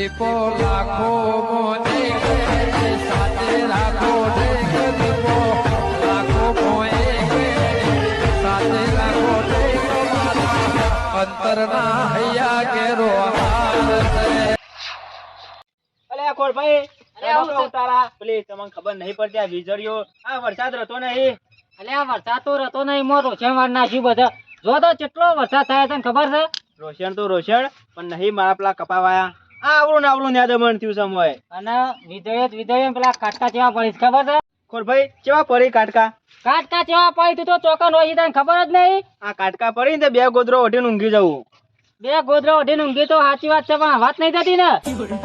દીપો લાખો મોને સાથે રાખો દીપો લાખો મોએ સાથે રાખો અંતરના હૈયા કેરો અલે પેલી તમને ખબર નહીં પડતી આ વીજળીઓ. આ વરસાદ રહેતો નહીં. અલે આ વરસાદ તો રહેતો નહીં મો રોશન વાર નાખ્યું બધા. જો તો કેટલો વરસાદ થાય તને ખબર છે? રોશન તો રોશન પણ નહીં મારા પેલા કપાવાયા. આવડું ને આવડું ન્યાદમણ થયું સમય અને વીજળી જ પેલા કાટકા જેવા પડી ખબર છે? ખોર ભાઈ? કેવા પડી કાટકા? કાટકા જેવા પડી તું તો ચોકન હોય તને ખબર જ નહીં? આ કાટકા પડી ને બે ગોદરો ઓઢીને ઊંઘી જવું. બે ગોદરો ઓઢીને ઊંઘી તો સાચી વાત છે પણ વાત નહીં થતી ને?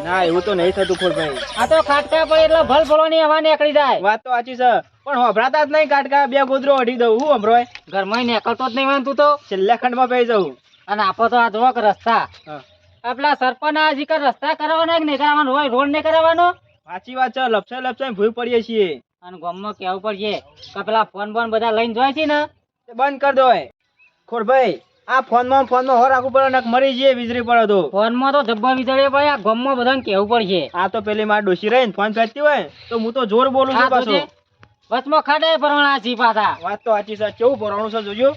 ના એવું તો નહીં થતું ખોર ભાઈ. આ તો ખાટકા પડી એટલે ભલ ભલોની હવા નીકળી જાય. વાત તો સાચી છે પણ હોભરાતા જ નહીં કાટકા બે ગોદરો ઓઢી દઉં હું હમરોય ઘરમાં નીકળતો જ નહીં તું તો? છેલ્લા ખંડમાં પહી જવું અને આપો તો આ જોવો કે રસ્તા. હા. આ સરપંચ જીકર રસ્તા કરાવવાના કે નહીં કરાવવાનો હોય રોડ નહીં કરાવવાનો? સાચી વાત છે લપસે લપસે ભૂઈ પડીએ છીએ. અને ગામમાં કેવું પડશે? કે પેલા ફોન બોન બધા લઈને જાય છે ને? બંધ કરી દો ખોરભાઈ આ ફોનમાં ફોનમાં હોર રાખવું પડે નક મરી જઈએ વીજળી પડે તો. ફોનમાં તો ધબ્બા વીજળી પડે આ ગામમાં બધાને કેવું પડશે? આ તો પેલી માર ડોસી રહી ને ફોન ફેંકતી હોય તો હું તો જોર બોલું છું પાછો. વચમાં ખાડે ભરવાના છે પાછા. વાત તો સાચી છે કેવું ભરવાનું છે જોજો.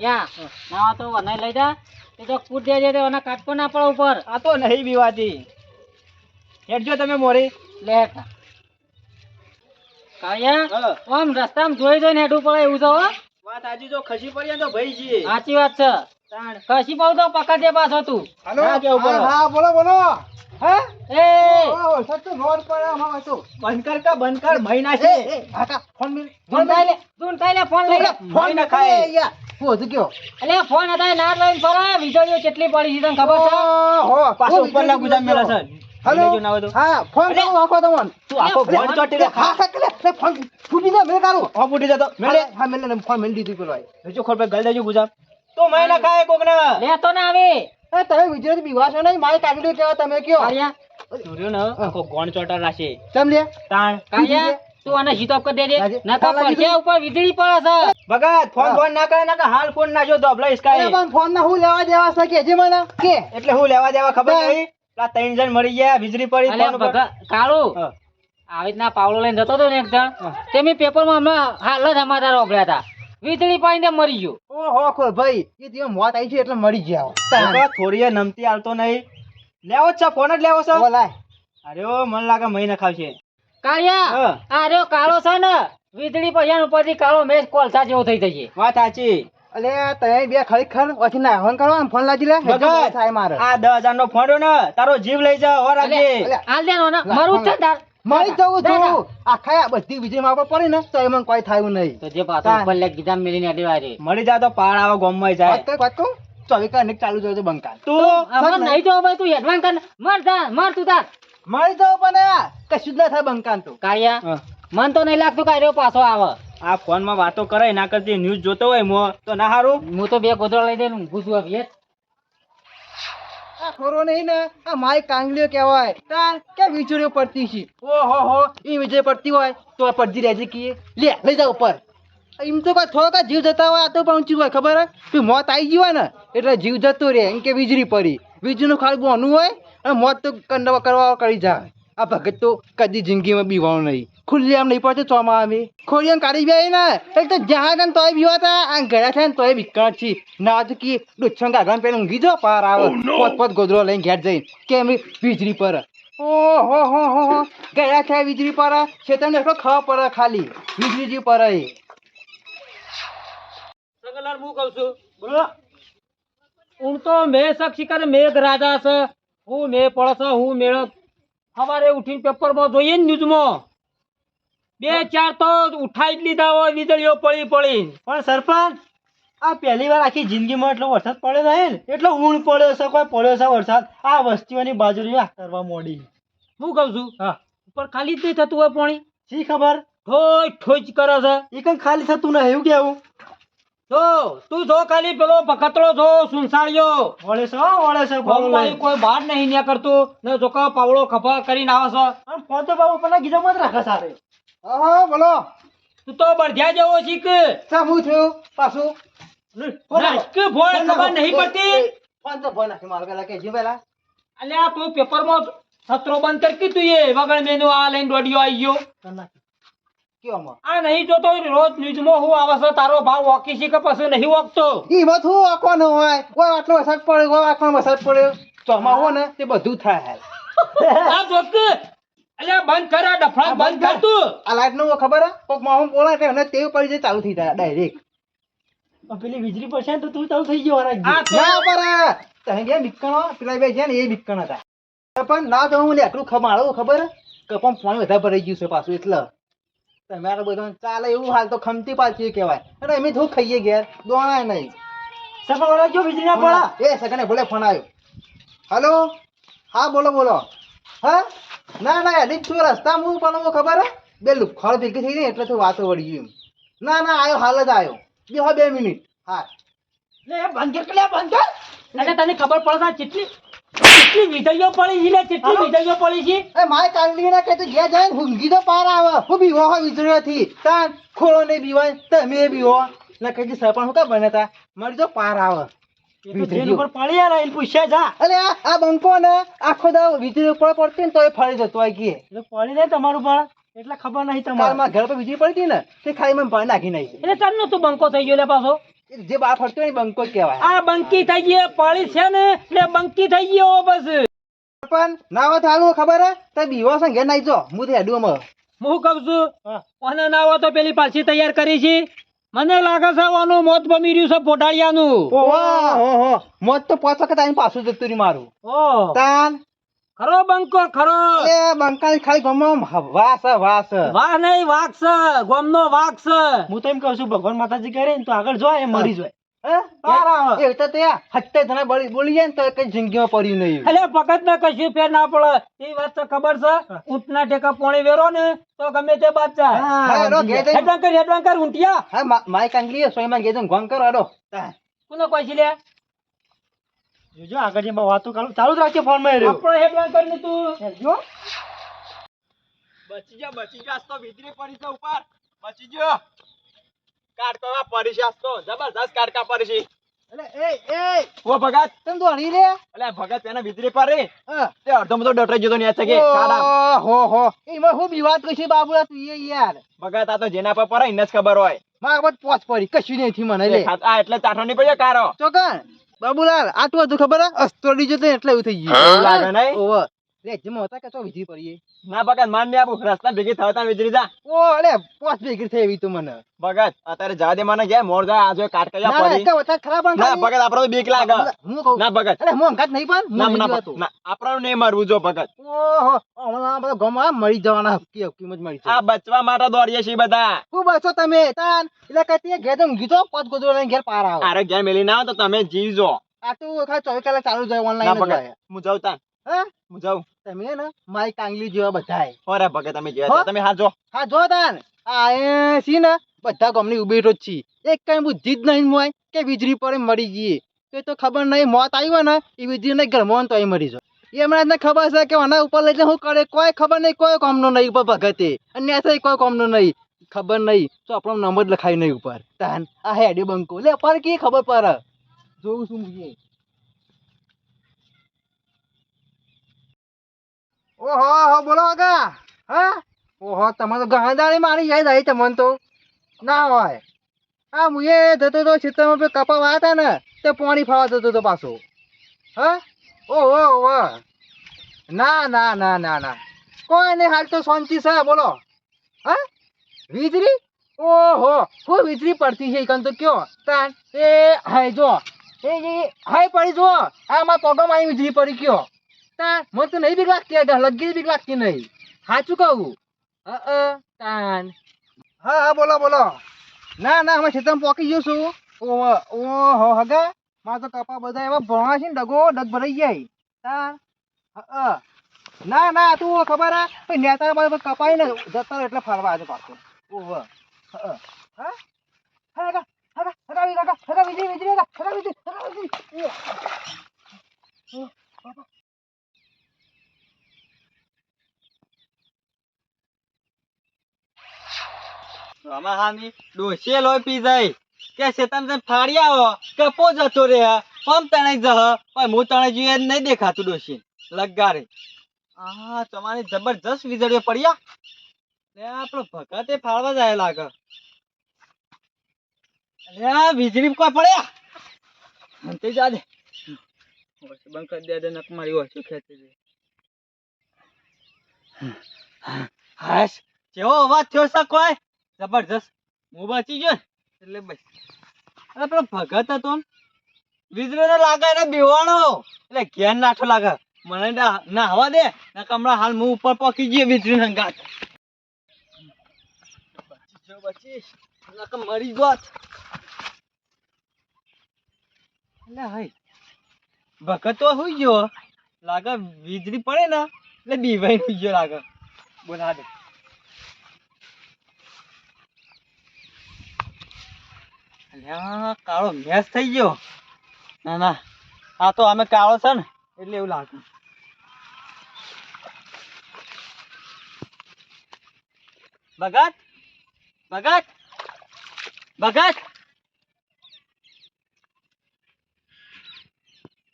યા ના તો વનાઈ લઈ જા. તે તો કૂદ દેજે દે ઓના કાટકો ના પડે ઉપર. આ તો નહીં બીવાતી. હેડજો તમે મોરી. લે કાયા ઓમ રસ્તામાં જોઈ જોઈને હેઠું પડે એવું તો વાત આજી જો ખસી પડીએ તો ભાઈ સાચી વાત છે. તાણ. કશી પાવ તો પકડ દે પાછો તું. હાલો. કેવું ઉપર. હા બોલો બોલો. હે? એ. ઓ સત્તુ નોટ પર આમાં તો બંધ કર કા બંધ કર મહિના છે કાકા ફોન મિલ. ફોન થાય લે તું ફોન લઈ લે. ફોન ના ખાય. ખાય યાર હું હતું કયો એટલે ફોન હતા ના લઈને ફરા વીજળીઓ કેટલી પડી છે તને ખબર છે? ઓહો પાછો ઉપરના ગુજામ મેલા છે. હેલો? લેજો ના હોય તો. હા ફોન અરે. આખો તમને. તું આખો ફોન ચોટી લે હા હા ફોન ફૂટી જા મેં કાઢું હો ફૂટી જતો. મેલે હા મેં ફોન મેં દીધું પેલો આય. લેજો ખોર પે ગલ દેજો ગુજામ. તો મહિના ખાય કોક ના લેતો ના આવે. એ તમે વિજય બીવાશો નહીં મારે કાઢી કેવા તમે કયો? કાળિયા. સૂર્યો ને આખો ગોણ ચોટા રાશે લે? તાણ. કાળિયા. તું આને હિસાબ કરી દેજે નકર પડશે ઉપર વીજળી પડે છે. ભગત ફોન ફોન ના કરે ના હાલ ફોન ના જો અરે ઇસ્કાય પણ ફોન ના હું લેવા દેવા છે કે જે મને? કે? એટલે હું લેવા દેવા ખબર ના. નહીં? પેલા ત્રણ જણ મરી ગયા વીજળી પડી અલે ફોન ઉપર. ભગા આવી રીતના પાવડો લઈને જતો હતો ને એક જણ. તે મેં પેપરમાં હમણાં હાલ જ સમાચાર વાપર્યા હતા. વીજળી પાડીને મરી ગયો. ઓહો ખોલ ભાઈ. એ દિવસ મોત આવી છે એટલે મરી ગયા ભગત થોડી નમતી હાલતો નહીં. લેવો જ છે ફોન જ લેવો છે. અરે મને લાગે ખાવ ખાવશે કાળિયા. આ રહ્યો કાળો છે ને વીજળી પડ્યા ઉપરથી કાળો મેચ કોલસા જેવો થઈ જશે. વાત સાચી. અલે તય બે ખરેખર ઓછી ના ફોન કરો ફોન લાજી લે થાય મારે. આ દસ હજાર નો ફોન ને તારો જીવ લઈ જા ઓર આજે હાલ દેનો ને મારું છે તાર. મળી જવું. છું. આખા બધી વીજળી માં પર પડી ને તો એમાં કોઈ થાયું નહીં. તો જે પાછો. ઉપર લે ગીધા મેલીને અડેવા રે મળી જા તો પાળ આવો ગોમમાં જાય. વાત કહું ચોવીસ કલાક ચાલુ જોયો બંકાલ. તું? નહીં જો ભાઈ તું એડવાન્સ કર મર જા મર તું તાર. મળી તો પણ કશું જ ના થાય બંકાન તો. કાયા મન તો નહીં લાગતું કાઢ્યો પાછો આવે. આ ફોનમાં વાતો કરે ના કરતી ન્યૂઝ જોતો હોય મો તો ના હારું? હું તો બે ગોદડા લઈ દઈને ઊંઘું છું હવે આ ખોરો નહીં ને આ માય કાંગલીઓ કહેવાય. તાર કે વીજળીઓ પડતી છે? ઓહો હો એ વીજળી પડતી હોય તો આ પડતી રહેજે કે લે લઈ જાવ ઉપર. એમ તો કોઈ થોડોક જીવ જતા હોય આ તો પહોંચ્યું હોય ખબર હે? તું મોત આવી ગયું હોય ને એટલે જીવ જતો રહે એમ કે વીજળી પડી. વીજળીનું ખાલી બોનું હોય અને મોત તો કંડવા કરવા કરી જાય આ ભગત તો કદી જિંદગીમાં બીવાનું નહીં. ખુલ્લી આમ નહીં પડતું ચોમાં આવે. ખોરી આમ કાઢી બે ને. એક તો જહાજ ને તોય બીવા હતા આ ઘરે થાય ને તોય બીકણ છી. ના તો કે ડુચ્છો ગાગણ પેલું ઊંઘી જો પાર આવે. પોત પોત ગોદરો લઈને ઘેર જઈ. કે વીજળી પર? ઓહો હો હો હો. ગયા થાય વીજળી પર? છેતર એટલો ખાવા પડે ખાલી. વીજળી જી પર એ. સગલાર હું કહું છું? બોલો. હું તો મેં સાક્ષી કરે મેઘ રાજા છે. હું મેં પડશે છે હું મેળ સવારે ઉઠીને પેપરમાં જોઈએ ને ન્યૂઝમાં. બે ચાર તો ઉઠાઈ જ લીધા હોય વીજળીઓ પડી પડી. પણ સરપંચ આ પહેલી વાર આખી જિંદગીમાં એટલો વરસાદ પડ્યો છે ને? એટલો ઊંડ પડ્યો છે કોઈ પડ્યો છે વરસાદ? આ વસ્તીઓની બાજુ આ કરવા મોડી. હું કહું છું હા. ઉપર ખાલી જ નહીં થતું હોય પાણી. શી ખબર? ઠોઈ ઠોઈ કરે છે. એ કઈ ખાલી થતું નહીં એવું કેવું? જો તું જો ખાલી પેલો પકતરો જો સુનસાળ્યો વળે છે હો, વળે છે ફોન કોઈ બહાર નહીં ન્યા કરતું. ને જો કા પાવળો ખભા કરીને આવે છે. પણ ફોન તો બાબુ પણ ગીજો મત રાખે સારે. હા બોલો. તું તો બળધ્યા જેવો શીખ સા હું છું પાછું? કે ફોન ખબર નહીં પડતી? ફોન તો ફોન નાખી મારો પેલા કે જી પેલા. અલ્યા તું પેપરમાં સત્રો બંધ કરી તું એ. વગર મેનુ આ લઈને દોડ્યો આવી ગયો? આ નહીં જોતો રોજ ન્યૂઝમાં હું આવે છે તારો ભાવ વોકી છે કે પછી નહીં વોકતો? ઈ બધું હું આંખવાનો હોય. કોઈ આટલો વરસાદ પડ્યો કોઈ આટલો વરસાદ પડ્યો. ચોમા હોય ને તે બધું થાય. આ જોત અલ્યા બંધ કર આ ડફડા બંધ કર તું. આ લાઈટનું ખબર હે? કોક માહું બોલે એટલે એને ટેવ પડી જાય ચાલુ થઈ જાય ડાયરેક્ટ પેલી વીજળી પડશે ને તો તું ચાલુ થઈ ગયો આ ના પર તને ગયા બિકણો પેલા બે છે ને એ બિકણ હતા. પણ ના તો હું એટલું ખમાડું ખબર હે? કે પણ પાણી વધારે ભરાઈ ગયું છે પાછું એટલે. તમારે બધું ચાલે એવું હાલ તો ખમતી પાછી કહેવાય. અને અમે થોડું ખાઈએ ઘેર દોણાય નહીં. સફળ જો વીજળી ના પડા. એ સગને ભલે ફોન આવ્યો. હલો? હા બોલો બોલો. હા? ના ના એની છું રસ્તા હું પણ ખબર હે? બે લુખોડ ભેગી થઈ ગઈ એટલે તો વાતો વળી ગયું ના ના આવ્યો હાલ જ આવ્યો બે હા બે મિનિટ. હા. લે બંધ કર કે બંધ કર. અને તને ખબર પડે કેટલી કેટલી વિધઈઓ પડી છે લે કેટલી વિધઈઓ પડી છે? એ માય કાંદલી ના કે તું ઘેર જાય ને તો પાર આવે. હું બીવો હો વીજળીથી તાન ખોળો ને બીવાય તમે બીવો ને કઈ સરપંચ હું કા બને તા? તો પાર આવે. એ તો જેલ ઉપર પડી યાર એને પૂછ્યા જા. અલે આ આ આખો દાવ વીજળી ઉપર પડતી ને તો એ ફરી જતો હોય કે. પડી જાય તમારું પણ. એટલે ખબર નહીં તમારે. ઘર પર વીજળી પડતી ને તે ખાલી મને નાખી નાખી. એટલે તમને તું બંકો થઈ ગયો પાછો. જે બા ફરતો હોય એ બંકો કહેવાય. આ બંકી થઈ ગયો પાળી છે ને એટલે બંકી થઈ ગયો બસ. પણ ના વાત હાલું ખબર હે? તે બીવો સંગે ને ઘેર નાઈ જો. હું તે હેડું અમે હું કહું છું અને નાવો ના તો પેલી પાછી તૈયાર કરી છે. મને લાગે છે આનું મોત બમી રહ્યું છે પોટાળિયાનું ઓહો. હો મોત તો પાંચ વખત આવીને પાછું જતું રહ્યું મારું. ઓ તાન ખરો બંકો ખરો. એ બંકાની ખાલી ગમો વાસ વાસ. વાહ નહીં છે ગોમનો વાઘ હું તો એમ કહું છું ભગવાન માતાજી કરે ને તો આગળ જો એ મરી જાય. માય કાંગલી સોયમાં ગેજન ગોંગ કરો કોઈ લે? જોજો આગળ જેમાં વાતો કરો. ચાલુ જ રાખજે ફોનમાં રહ્યો. આપણો હેડવાંકર કરીને તું. જો બચી જા બચી જા તો વીજળી પડી છે ઉપર. બચી ગયો કાટકા પડી છે તો. જબરદસ્ત કાટકા પડી છે. એટલે એ એ. ઓ ભગત. તને તો હણી લે? એટલે ભગત તેને વીજળી પડી? તે અડધો બધો ડટરાઈ જતો ને છે કે કાડા ઓહો હો એમાં હું બી વાત તું એ યાર. ભગત આ તો જેના પર પડે એને જ ખબર હોય. મારા પર પોચ પડી કશું નહીં થી મને લે. આ એટલે ચાઠો નહીં પડ્યો કારો. ચોકન બાબુલાલ આટલું હતું ખબર હે? અસ્તોડી જતો એટલે એવું થઈ ગયું. લાગે નહીં? ઓહો લે જેમ હતા કે તો વિધિ પડી ના ભગત માન ને આપું. રસ્તા ભેગી થતા વીજળી જા. ઓ અલે પોચ ભેગી થઈ એવી તો મને. ભગત અત્યારે જવા દે મને ગયા મોર જાય આજો પડી. ખરાબ ના ભગત આપડે તો બીક લાગે. હું કહું? ના ભગત. અરે હું અંગાત નહીં પણ ના ના નહીં ભગત, હતો. ના આપણાનું નહીં મરવું જો ભગત. ઓહો હમણાં ગમા મરી જવાના મરી આ બચવા માટે દોડીએ છીએ બધા. હું બચો તમે તાન. એટલે ઘેર તો લઈને ઘેર પાર આવો. અરે ઘેર મેલી ના આવો તો તમે જીવજો. આ તો ખાલી ચોવીસ કલાક ચાલુ જાય ઓનલાઈન હું જાઉં તાન. હે? હું જાઉં. તમે ને મારી કાંગલી જેવા બધાય. તમે જેવા તમે હા? જો હા જો તાન આ એ છી ને? બધા ગમની ઊભી તો જ છી એક કઈ બુદ્ધિ જ નહીં મોય કે વીજળી પર મરી ગઈ એ તો ખબર નહીં મોત આવ્યો ને એ વીજળી નહીં ઘરમાં તો મરી જાય. એ હમણાં ખબર છે કે આના ઉપર લઈ શું કરે? કોઈ ખબર નહીં કોઈ કોમનો નહીં ઉપર ભગતે અને ત્યાં કોઈ કોમનો નહીં. ખબર નહીં. તો આપણો નંબર જ લખાય નહીં ઉપર. તાન આ હેડી બંકો. લે પર કે ખબર પર જોઉં છું ઓહો હો બોલો આગા. હા? ઓહો, તમે તો ગાંડાની મારી જાય જાય તમને તો. ના હોય. આ મુએ જતો તો ખેતરમાં પે કપા વાતા હતા ને, તે પાણી ફાવા જતો તો પાછો. હા? ઓહો ઓહો. ના ના ના ના ના. કોઈ નહીં હાલ તો શાંતિ છે, બોલો. હા? વીજળી? ઓહો, હું વીજળી પડતી છે કન તો કયો? તાન, એ, હાય, જો. એ હાય, પડી જો આમાં પગમાં આવી વીજળી પડી કયો? તાન મને તો નહીં બીક લાગતી આ લગી બીક લાગતી નહીં સાચું કહું અ તાન હા હા બોલો બોલો ના ના અમે ખેતરમાં પોકી ગયો છું ઓહો ઓહો હગા મારા તો કપા બધા એવા ભણવા છે ને ડગો ડગ ભરાઈ જાય તાન અ. ના ના તું ખબર હે પછી નેતા બધા કપાઈ ને જતા એટલે ફરવા આજે પાછો ઓહો. હા હા વી- હગા હગા વીજળી વીજળી હગા હગા વીજળી હગા વીજળી ઓહ. ઓહ, આમાં હાની ડોસીએ લોહી પી જાય. કે શેતાન જઈને ફાડી આવો કપો જતો રે પમ તણાઈ જહ. પણ હું તણાઈ જોઈએ નહીં દેખાતું ડોસી લગારે. આ તમારી જબરજસ્ત વીજળીઓ પડ્યા લે આપણો ભગતે ફાળવા જાય લાગે. લે વીજળી કોઈ પડ્યા? અંતે જા દે ઓછું બંધ કરી દે નક મારી ઓછું ખેતી દે. હાશ. જેવો અવાજ થયો છે કોઈ? જબરજસ્ત. હું બચી ગયો એટલે બસ. અરે પેલો ભગત હતો વીજળીનો લાગે એને બીવાણો. એટલે ઘેર નાઠો લાગે. મને ના દે, ના કમળા હાલ હું ઉપર પકી ગયો વીજળી હંગાત બચી ગયો નકર મરી ગોત એટલે હાય ભગત તો હુઈ ગયો, લાગે વીજળી પડે ને, એટલે બીવાઈ ગયો લાગે. બોલા દે કાળો મેસ થઈ ગયો. ના ના, આ તો અમે કાળો છે ને, એટલે એવું લાગે. ભગત ભગત ભગત.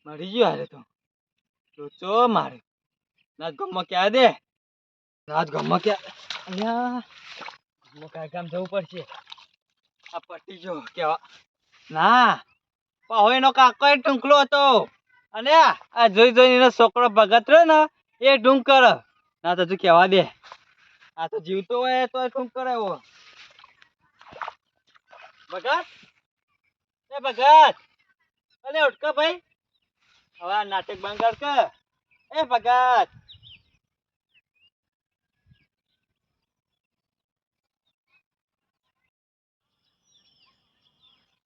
મરી ગયો હારે તો. લોચો મારે. રાત ગમમાં ક્યાં દે? રાત ગમમાં ક્યાં? અહીંયા ગમમાં ક્યાં, ગામ જવું પડશે. આ પટી ગયો કેવા? ના હવે એનો કાકો એ ટૂંકલો હતો. અને આ જોઈ જોઈને એનો છોકરો ભગત રહ્યો ને, એ ટૂંક કર ના તો તું કેવા દે? આ તો જીવતો હોય તો ટૂંક કરે એવો ભગત? એ ભગત! અલે ઉઠક ભાઈ. હવે નાટક બંધ કર એ ભગત!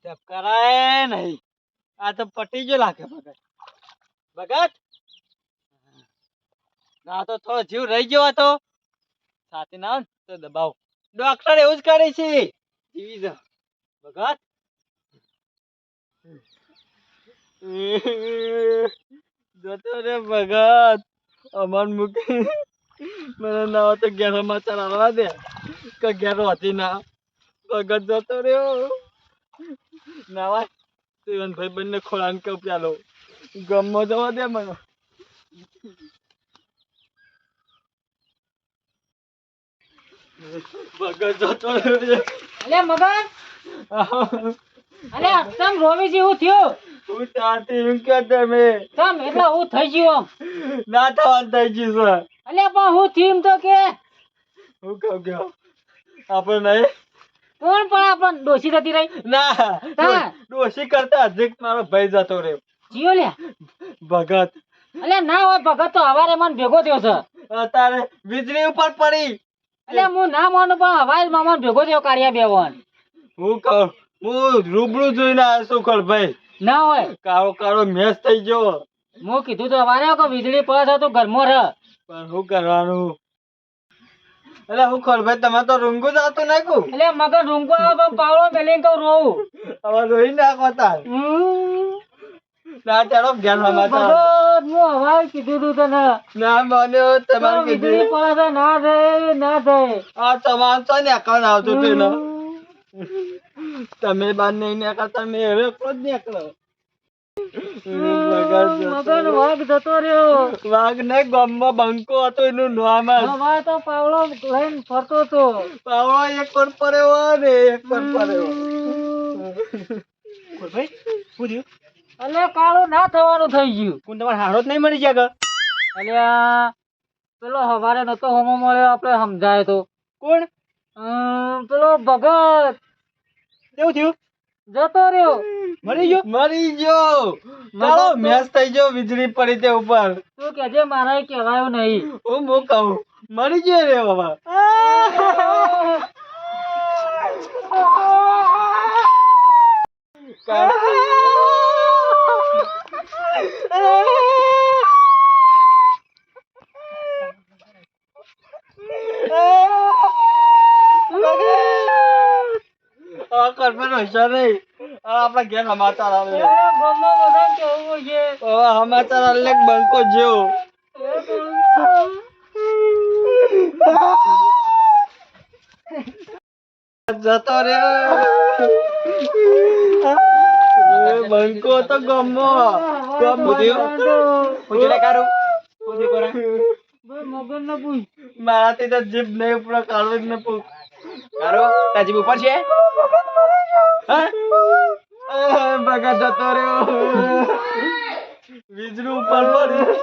જપ કરાય નહીં. આ તો પટી જો લાગે ભગત. ભગત? ના, તો થોડો જીવ રહી ગયો હતો. સાથે ના તો દબાવ. ડોક્ટર એવું જ કરે છે. જીવી જા. ભગત? જતો રે ભગત. અમન મૂકી. મને ના તો ઘેરો માં ચલાવવા દે. કે ઘેરો હતી ના. ભગત જતો રહ્યો. નાવાય ભાઈ બંને ખોળાન કહું ચાલો ગમો જવા દે મને. ભગત જતો અલે મગન અલે તમ રોવી જેવું થયું? હું ત્યાંથી એમ કે તમે તમ એટલે હું થઈ ગયો ના થવાનું થઈ ગયું સર અલે પણ હું થયું તો કે? હું કહું કે આપણે નહીં. કોણ પણ આપણ ડોસી થતી રહી? ના હા. કરતા અધિક મારો ભાઈ જતો રહ્યો. જીઓ લે ભગત. અલે ના હોય ભગત તો હવારે મન ભેગો થયો છે. અત્યારે વીજળી ઉપર પડી. અલે હું ના માનું પણ હવારે મામા ભેગો થયો કાળિયા બેવન. હું કહું હું રૂબરૂ જોઈને આવ્યો છું ભાઈ ના હોય. કાળો કાળો મેચ થઈ ગયો. હું કીધું તો હવારે કે વીજળી પડે છે તો ઘરમાં રહ. પણ શું કરવાનું? એટલે હું ખોલભાઈ તમે તો રૂંગું જ આવતું નાખું એટલે મગન રૂંગો આવે તો પાવડો મેલીને કઉ રોવું. હવે રોઈ નાખો તાર. ના ચાલો હું કીધું તું તને. ના માન્યો તમારે તો કીધું. પડે ના જાય ના થાય આ તમારે તો ને અકાઉન્ટ આવતું હતું તમે બાર નહીં નીકળતા તમે હવે નીકળો. મગન વાઘ જતો રહ્યો. વાઘ ને ગામમાં બંકો હતો એનું નામ જ. તો પાવડો લઈને ફરતો હતો. પાવડો એક પર પડ્યો ને એક પર પડ્યો. ભાઈ? શું અલે કાળું ના થવાનું થઈ ગયું. કોણ તમારે હારો જ નહીં મળી ગયા કે અલ્યા પેલો હવારે નતો હોમો મળ્યો આપણે સમજાય તો. કોણ? પેલો ભગત. કેવું થયું? જતો રહ્યો. મરી ગયો? મરી ગયો. ચાલો મેસ થઈ ગયો વીજળી પડી તે ઉપર. તું કેજે મારા કહેવાયો નહીં. હું હું કહું મરી ગયો રે બાબા આ કરપેન નહીં. આ ઘેર સમાચાર આવે એ ગામમાં બધાને કહેવું છે. સમાચાર આલે બંકો જેવો. જતો રે બંકો તો ગમો. ગમો. કારું કોરા? ભાઈ ના પૂછ. મારાથી તો જીભ નહીં પૂરા જ ન પૂછ. તારો તાજી ઉપર છે? ભગત જતો રહ્યો. વીજળું ઉપર પડ્યું.